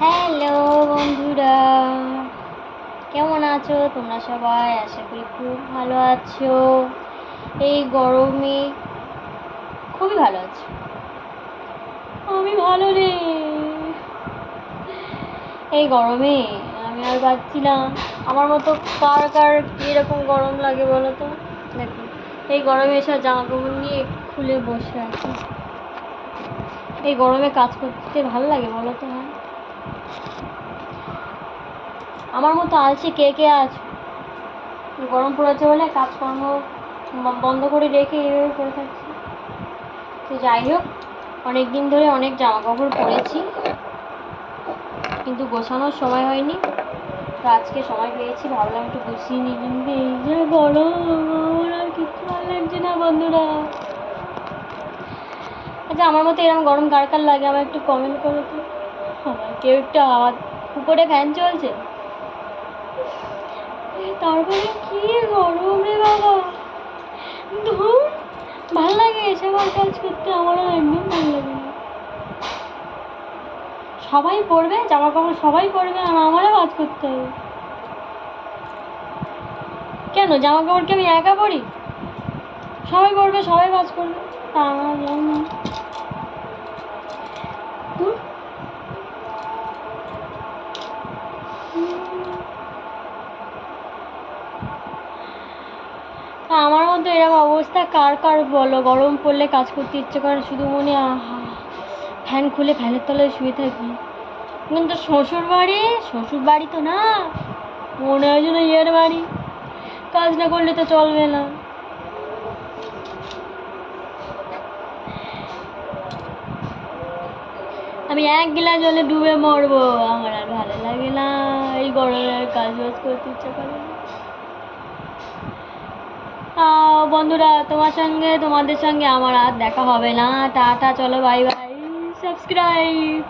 Hello বন্ধুরা, কেমন আছো? তোমরা সবাই আশা করি খুব ভালো আছো। এই গরমে খুবই ভালো আছো। আমি ভালো রে। এই গরমে আমি আর পাচ্ছি না আমার মতো কার কার এরকম গরম লাগে বলো তো? দেখো, এই গরমে এসব জামা কাপড় নিয়ে খুলে বসে আছি। এই গরমে কাজ করতে ভালো লাগে বলো তো হ্যাঁ? আমার মতো আলসে কে কে আছো? গরম পড়েছে বলে কাজকর্ম বন্ধ করে রেখে এইভাবে করে থাকছি। তো যাই হোক, অনেক দিন ধরে অনেক জামা কাপড় পরেছি, কিন্তু গোছানোর সময় হয়নি। তো আজকে সময় পেয়েছি, ভাবলাম একটু গুছিয়ে নিই। কিন্তু এই যে গরম আর কিচ্ছু ভালো লাগছে না বন্ধুরা। আচ্ছা আমার মতো এরকম গরম কার কার লাগে? আমার একটু কমেন্ট করো তো। আমার কেউ একটু আওয়াজ, উপরে ফ্যান চলছে। তারপরে কি গরম রে বাবা। ধুর ভালো লাগে এসব আর কাজ করতে আমার আর একদম ভালো লাগে না। সবাই পরবে জামা কাপড় সবাই পরবে আর আমারও কাজ করতে হবে। কেন জামা কাপড় কি আমি একা পরি সবাই পরবে সবাই কাজ করবে, তা আমার না আমার মতো এরকম অবস্থা, কার কার বলো? গরম পড়লে কাজ করতে ইচ্ছে করে শুধু মনে ফ্যান খুলে ফ্যানের তলায় শুয়ে থাকি। কিন্তু শ্বশুর বাড়ি শ্বশুর বাড়ি তো না, মনে হয় যেন ইয়ের বাড়ি। কাজ না করলে তো চলবে না। আমি এক গিলাস জলে ডুবে মরবো, আমার আর ভালো লাগে না, এই গরমে কাজ বাজ করতে ইচ্ছা করে না। বন্ধুরা, তোমার সঙ্গে, তোমাদের সঙ্গে আমার আর দেখা হবে না। টাটা, চলো বাই বাই সাবস্ক্রাইব